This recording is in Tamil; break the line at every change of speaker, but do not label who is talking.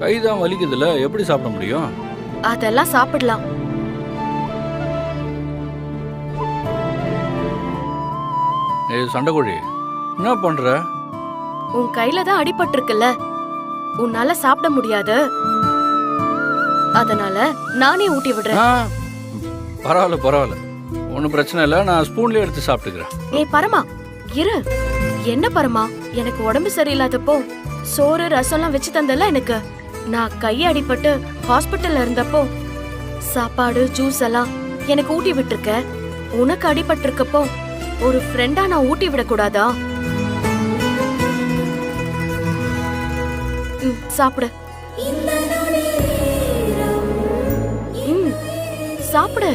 கை தான் வலிக்குதுல்ல எப்படி சாப்பிட முடியும்?
அதெல்லாம் சாப்பிடலாம்.
ஏய் சண்டைக்கோழி என்ன பண்ற?
உன் கையில தான் அடிபட்டிருக்குல்ல. உன்னால சாப்பிட முடியாது. அதனால நானே ஊட்டி விடுறேன்.
பரவாயில்ல பரவாயில்ல. ஒன்றும் பிரச்சனை இல்லை நான் ஸ்பூன்லேயே எடுத்து சாப்பிட்டுக்கிறேன்.
ஏய் பரமா இரு. என்ன பரமா எனக்கு உடம்பு சரியில்லாதப்போ சோறு ரசம்லாம் வச்சு தந்தல எனக்கு? நான் கை அடிபட்டு ஹாஸ்பிட்டல்ல இருந்தப்போ சாப்பாடு ஜூஸ் எல்லாம் எனக்கு ஊட்டி விட்டுருக்க. உனக்கு அடிபட்டிருக்கப்போ ஒரு ஃப்ரெண்டா நான் ஊட்டி விடக்கூடாதா? ம், சாப்பிடு. ம், சாப்பிடு.